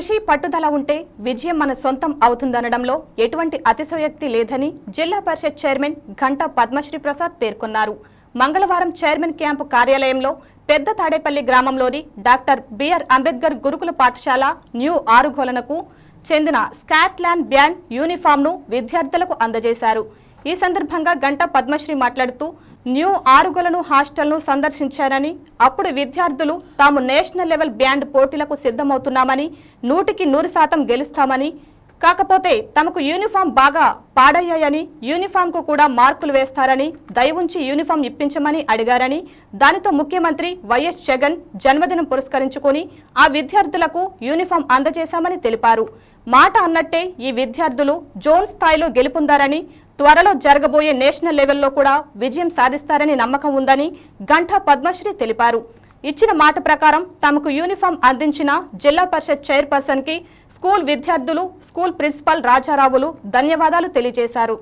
కృషి పట్టుదల ఉంటే విజయం మన సొంతం అవుతుందనడంలో ఎటువంటి అతిశయోక్తి లేదని జిల్లా పరిషత్ చైర్మన్ ఘంటా పద్మశ్రీ ప్రసాద్ పేర్కొన్నారు. మంగళవారం చైర్మన్ క్యాంపు కార్యాలయంలో పెద్ద తాడేపల్లి గ్రామంలోని డాక్టర్ బిఆర్ అంబేద్కర్ గురుకుల పాఠశాల న్యూ ఆరుగోలనకు చెందిన స్కాట్లాండ్ బ్యాండ్ యూనిఫామ్ను విద్యార్థులకు అందజేశారు. ఈ సందర్భంగా గంటా పద్మశ్రీ మాట్లాడుతూ న్యూ ఆరుగలను హాస్టల్ను సందర్శించారని అప్పుడు విద్యార్థులు తాము నేషనల్ లెవెల్ బ్యాండ్ పోటీలకు సిద్ధమవుతున్నామని నూటికి నూరు శాతం గెలుస్తామని కాకపోతే తమకు యూనిఫామ్ బాగా పాడయ్యాయని యూనిఫామ్కు కూడా మార్కులు వేస్తారని దయవుంచి యూనిఫామ్ ఇప్పించమని అడిగారని దానితో ముఖ్యమంత్రి వైఎస్ జగన్ జన్మదినం పురస్కరించుకొని ఆ విద్యార్థులకు యూనిఫామ్ అందజేశామని తెలిపారు. మాట అన్నట్టే ఈ విద్యార్థులు జోన్ స్థాయిలో గెలుపొందారని త్వరలో జరగబోయే నేషనల్ లెవెల్లో కూడా విజయం సాధిస్తారని నమ్మకం ఉందని గంటా పద్మశ్రీ తెలిపారు. ఇచ్చిన మాట ప్రకారం తమకు యూనిఫామ్ అందించిన జిల్లా పరిషత్ చైర్పర్సన్కి స్కూల్ విద్యార్థులు స్కూల్ ప్రిన్సిపల్ రాజారావులు ధన్యవాదాలు తెలియజేశారు.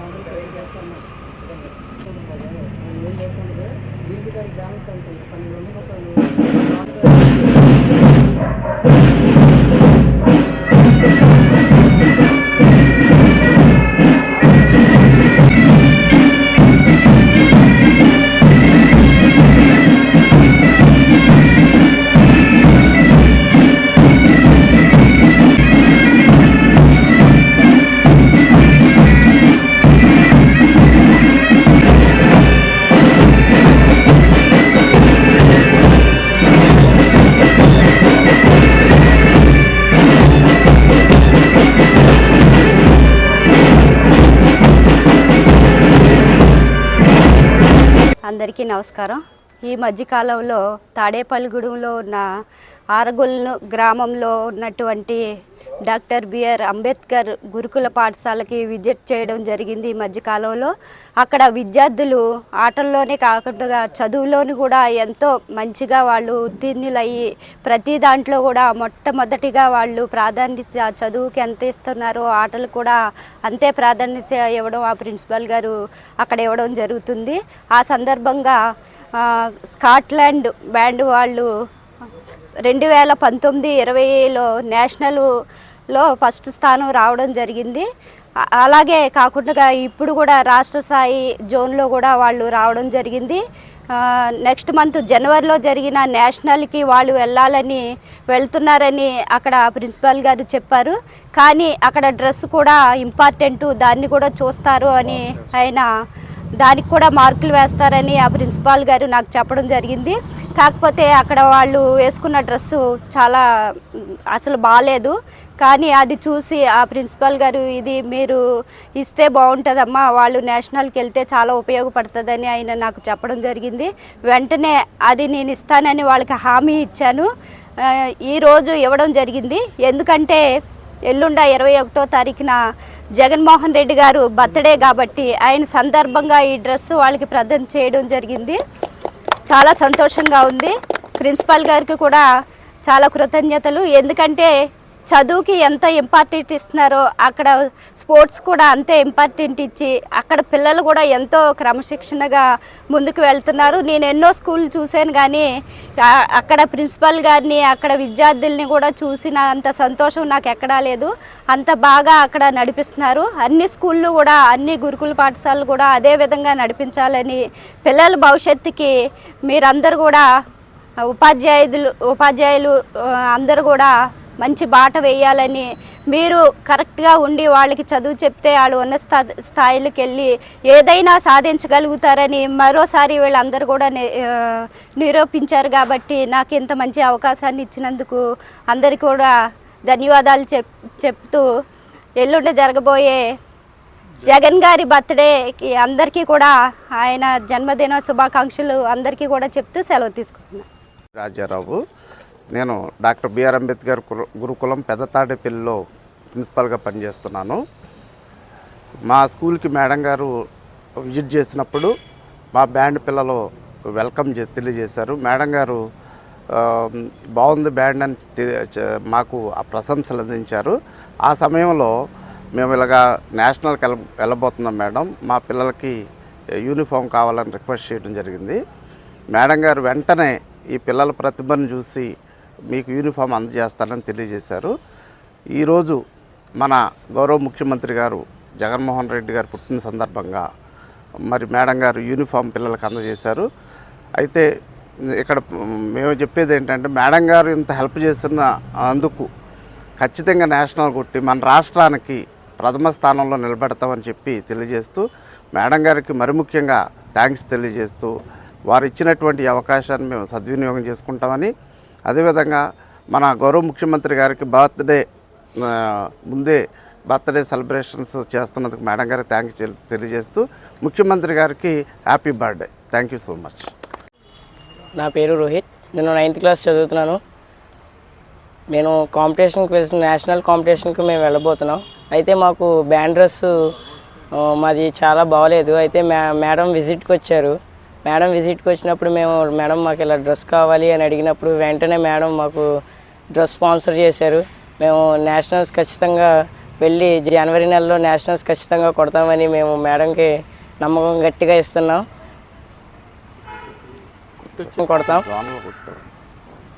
ఆ లేకుండా డ్యాన్స్ అంటే బ్యాలెన్స్ అవుతుంది పన్నెండు వందలు అందరికీ నమస్కారం. ఈ మధ్యకాలంలో తాడేపల్లిగూడెంలో ఉన్న ఆరగొల్లు గ్రామంలో ఉన్నటువంటి డాక్టర్ బిఆర్ అంబేద్కర్ గురుకుల పాఠశాలకి విజిట్ చేయడం జరిగింది ఈ మధ్యకాలంలో అక్కడ విద్యార్థులు ఆటల్లోనే కాకుండా చదువులోని కూడా ఎంతో మంచిగా వాళ్ళు ఉత్తీర్ణులయ్యి ప్రతి దాంట్లో కూడా మొట్టమొదటిగా వాళ్ళు ప్రాధాన్యత చదువుకి ఎంత ఇస్తున్నారో ఆటలు కూడా అంతే ప్రాధాన్యత ఇవ్వడం ఆ ప్రిన్సిపల్ గారు అక్కడ ఇవ్వడం జరుగుతుంది. ఆ సందర్భంగా స్కాట్లాండ్ బ్యాండ్ వాళ్ళు రెండు వేల పంతొమ్మిది ఇరవైలో నేషనల్ లో ఫస్ట్ స్థానం రావడం జరిగింది. అలాగే కాకుండా ఇప్పుడు కూడా రాష్ట్ర స్థాయి జోన్లో కూడా వాళ్ళు రావడం జరిగింది. నెక్స్ట్ మంత్ జనవరిలో జరిగిన నేషనల్కి వాళ్ళు వెళ్ళాలని వెళ్తున్నారని అక్కడ ప్రిన్సిపాల్ గారు చెప్పారు. కానీ అక్కడ డ్రెస్ కూడా ఇంపార్టెంట్ దాన్ని కూడా చూస్తారు అని ఆయన దానికి కూడా మార్కులు వేస్తారని ఆ ప్రిన్సిపాల్ గారు నాకు చెప్పడం జరిగింది. కాకపోతే అక్కడ వాళ్ళు వేసుకున్న డ్రెస్సు చాలా అసలు బాగాలేదు కానీ అది చూసి ఆ ప్రిన్సిపాల్ గారు ఇది మీరు ఇస్తే బాగుంటుందమ్మా వాళ్ళు నేషనల్కి వెళ్తే చాలా ఉపయోగపడుతుందని ఆయన నాకు చెప్పడం జరిగింది. వెంటనే అది నేను ఇస్తానని వాళ్ళకి హామీ ఇచ్చాను. ఈరోజు ఇవ్వడం జరిగింది. ఎందుకంటే ఎల్లుండ ఇరవై ఒకటో తారీఖున జగన్మోహన్ రెడ్డి గారు బర్త్డే కాబట్టి ఆయన సందర్భంగా ఈ డ్రెస్ వాళ్ళకి ప్రదానం చేయడం జరిగింది. చాలా సంతోషంగా ఉంది. ప్రిన్సిపాల్ గారికి కూడా చాలా కృతజ్ఞతలు. ఎందుకంటే చదువుకి ఎంత ఇంపార్టెంట్ ఇస్తున్నారో అక్కడ స్పోర్ట్స్ కూడా అంతే ఇంపార్టెంట్ ఇచ్చి అక్కడ పిల్లలు కూడా ఎంతో క్రమశిక్షణగా ముందుకు వెళ్తున్నారు. నేను ఎన్నో స్కూల్ చూశాను కానీ అక్కడ ప్రిన్సిపల్ గారిని అక్కడ విద్యార్థుల్ని కూడా చూసిన అంత సంతోషం నాకు ఎక్కడా లేదు. అంత బాగా అక్కడ నడిపిస్తున్నారు. అన్ని స్కూళ్ళు కూడా అన్ని గురుకుల పాఠశాలలు కూడా అదే విధంగా నడిపించాలని పిల్లల భవిష్యత్తుకి మీరందరూ కూడా ఉపాధ్యాయులు ఉపాధ్యాయులు అందరూ కూడా మంచి బాట వేయాలని మీరు కరెక్ట్గా ఉండి వాళ్ళకి చదువు చెప్తే వాళ్ళు ఉన్న స్థా స్థాయిలకు వెళ్ళి ఏదైనా సాధించగలుగుతారని మరోసారి వీళ్ళందరూ కూడా నిరూపించారు కాబట్టి నాకు ఇంత మంచి అవకాశాన్ని ఇచ్చినందుకు అందరికీ కూడా ధన్యవాదాలు చెప్ చెప్తూ ఎల్లుండి జరగబోయే జగన్ గారి బర్త్డేకి అందరికీ కూడా ఆయన జన్మదిన శుభాకాంక్షలు అందరికీ కూడా చెప్తూ సెలవు తీసుకుంటున్నాను రాజారావు నేను డాక్టర్ బిఆర్ అంబేద్కర్ గురు- గురుకులం పెద్దతాడేపల్లిలో ప్రిన్సిపాల్గా పనిచేస్తున్నాను. మా స్కూల్కి మేడం గారు విజిట్ చేసినప్పుడు మా బ్యాండ్ పిల్లలు వెల్కమ్ తెలియజేశారు. మేడం గారు బాగుంది బ్యాండ్ అని మాకు ఆ ప్రశంసలు అందించారు. ఆ సమయంలో మేము ఇలాగా నేషనల్కి వెళ్ళ వెళ్ళబోతున్నాం మేడం. మా పిల్లలకి యూనిఫామ్ కావాలని రిక్వెస్ట్ చేయడం జరిగింది. మేడం గారు వెంటనే ఈ పిల్లల ప్రతిభను చూసి మీకు యూనిఫామ్ అందజేస్తానని తెలియజేశారు. ఈరోజు మన గౌరవ ముఖ్యమంత్రి గారు జగన్మోహన్ రెడ్డి గారు పుట్టిన సందర్భంగా మరి మేడం గారు యూనిఫామ్ పిల్లలకు అందజేశారు. అయితే ఇక్కడ మేము చెప్పేది ఏంటంటే మేడం గారు ఇంత హెల్ప్ చేసిన అందుకు ఖచ్చితంగా నేషనల్ కొట్టి మన రాష్ట్రానికి ప్రథమ స్థానంలో నిలబెడతామని చెప్పి తెలియజేస్తూ మేడం గారికి మరి ముఖ్యంగా థ్యాంక్స్ తెలియజేస్తూ వారు ఇచ్చినటువంటి అవకాశాన్ని మేము సద్వినియోగం చేసుకుంటామని అదేవిధంగా మన గౌరవ ముఖ్యమంత్రి గారికి బర్త్డే ముందే బర్త్డే సెలబ్రేషన్స్ చేస్తున్నందుకు మేడం గారికి థ్యాంక్ తెలియజేస్తూ ముఖ్యమంత్రి గారికి happy birthday thank you so much నా పేరు రోహిత్. నేను నైన్త్ క్లాస్ చదువుతున్నాను. నేను కాంపిటీషన్కి వెళ్తున్న నేషనల్ కాంపిటీషన్కి మేము వెళ్ళబోతున్నాం. అయితే మాకు బ్యాండ్ డ్రెస్ మాది చాలా బాగలేదు అయితే మే మేడం విజిట్కి వచ్చారు. మేడం విజిట్కి వచ్చినప్పుడు మేము మేడం మాకు ఇలా డ్రెస్ కావాలి అని అడిగినప్పుడు వెంటనే మేడం మాకు డ్రెస్ స్పాన్సర్ చేశారు. మేము నేషనల్స్ ఖచ్చితంగా వెళ్ళి జనవరి నెలలో నేషనల్స్ ఖచ్చితంగా కొడతామని మేము మేడంకి నమ్మకం గట్టిగా ఇస్తున్నాం. కొడతాం.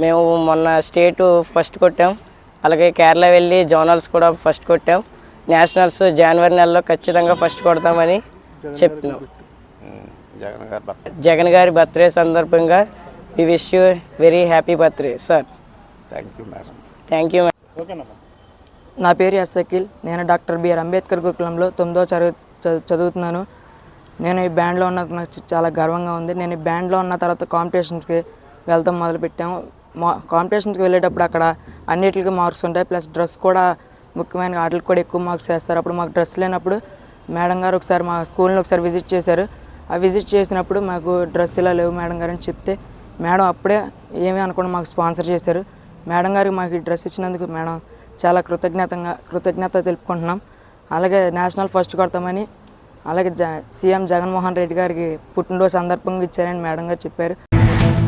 మేము మొన్న స్టేట్ ఫస్ట్ కొట్టాం. అలాగే కేరళ వెళ్ళి జోనల్స్ కూడా ఫస్ట్ కొట్టాం. నేషనల్స్ జనవరి నెలలో ఖచ్చితంగా ఫస్ట్ కొడతామని చెప్తున్నాం జగన్ గారు బర్త్డే. జగన్ గారి బర్త్డే సందర్భంగా we wish you very happy birthday sir thank you madam thank you నా పేరు ఎస్ అఖిల్. నేను డాక్టర్ బిఆర్ అంబేద్కర్ గురుకులంలో తొమ్మిదో చదువు చదువుతున్నాను. నేను ఈ బ్యాండ్లో ఉన్న నాకు చాలా గర్వంగా ఉంది. నేను ఈ బ్యాండ్లో ఉన్న తర్వాత కాంపిటీషన్స్కి వెళ్తాం మొదలుపెట్టాము. మా కాంపిటీషన్స్కి వెళ్ళేటప్పుడు అక్కడ అన్నిటికీ మార్క్స్ ఉంటాయి. ప్లస్ డ్రెస్ కూడా ముఖ్యమైన వాటికి కూడా ఎక్కువ మార్క్స్ వేస్తారు. అప్పుడు మాకు డ్రెస్ లేనప్పుడు మేడం గారు ఒకసారి మా స్కూల్ని ఒకసారి విజిట్ చేశారు. ఆ విజిట్ చేసినప్పుడు మాకు డ్రెస్ ఇలా లేవు మేడం గారు అని చెప్తే మేడం అప్పుడే ఏమీ అనకుండా మాకు స్పాన్సర్ చేశారు. మేడం గారికి మాకు డ్రెస్ ఇచ్చినందుకు మేడం చాలా కృతజ్ఞతంగా కృతజ్ఞత తెలుపుకుంటున్నాం. అలాగే నేషనల్ ఫస్ట్ కొడతామని అలాగే జ సీఎం జగన్మోహన్ రెడ్డి గారికి పుట్టినరోజు సందర్భంగా ఇచ్చారని మేడం గారు చెప్పారు.